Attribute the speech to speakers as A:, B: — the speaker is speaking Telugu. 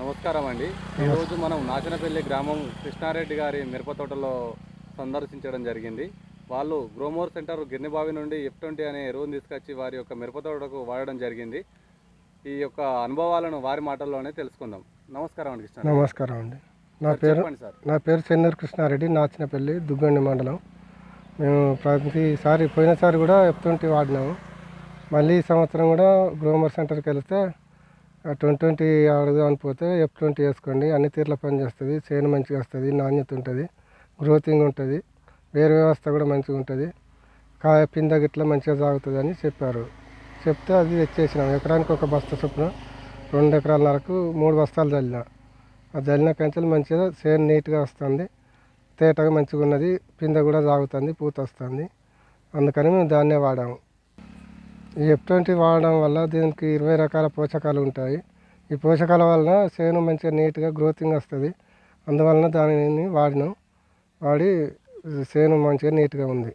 A: నమస్కారం అండి. ఈరోజు మనం నాచనపల్లి గ్రామం కృష్ణారెడ్డి గారి మిరప తోటలో సందర్శించడం జరిగింది. వాళ్ళు గ్రోమోర్ సెంటర్ గిన్నెబావి నుండి ఎఫ్ ట్వంటీ అనే ఎరువును తీసుకొచ్చి వారి యొక్క మిరప తోటకు వాడడం జరిగింది. ఈ యొక్క అనుభవాలను వారి మాటల్లోనే తెలుసుకుందాం. నమస్కారం అండి కృష్ణ
B: నమస్కారం అండి. నా పేరు నా పేరు చెన్నూరు కృష్ణారెడ్డి నాచినపల్లి దుగ్గండి మండలం. మేము ప్రతిసారి పోయినసారి కూడా ఎఫ్ ట్వంటీ వాడినాము. మళ్ళీ ఈ సంవత్సరం కూడా గ్రోమర్ సెంటర్కి వెళ్తే ట్వంటీ ట్వంటీ అడుగుదాం పోతే ఎఫ్ ట్వంటీ వేసుకోండి. అన్ని తీర్ల పని చేస్తుంది. చేను మంచిగా వస్తుంది. నాణ్యత ఉంటుంది. గ్రోతింగ్ ఉంటుంది. వేరు వ్యవస్థ కూడా మంచిగా ఉంటుంది. కాయ పింద గిట్ల మంచిగా సాగుతుంది అని చెప్పారు. చెప్తే అది తెచ్చేసినాం. ఎకరానికి ఒక బస్తా చొప్పున రెండు ఎకరాల నరకు మూడు బస్తాలు చల్లిన ఆ చల్లిన కంచెలు మంచిగా చేను నీట్గా వస్తుంది. తేటగా మంచిగా ఉన్నది పింద కూడా సాగుతుంది. పూత వస్తుంది. అందుకని మేము దాన్నే వాడాము. ఈ ఎఫ్ ట్వంటీ వాడడం వల్ల దీనికి ఇరవై రకాల పోషకాలు ఉంటాయి. ఈ పోషకాల వలన చేను మంచిగా నీట్గా గ్రోతింగ్ వస్తుంది. అందువలన దానిని వాడినాం. వాడి చేను మంచిగా నీట్గా ఉంది.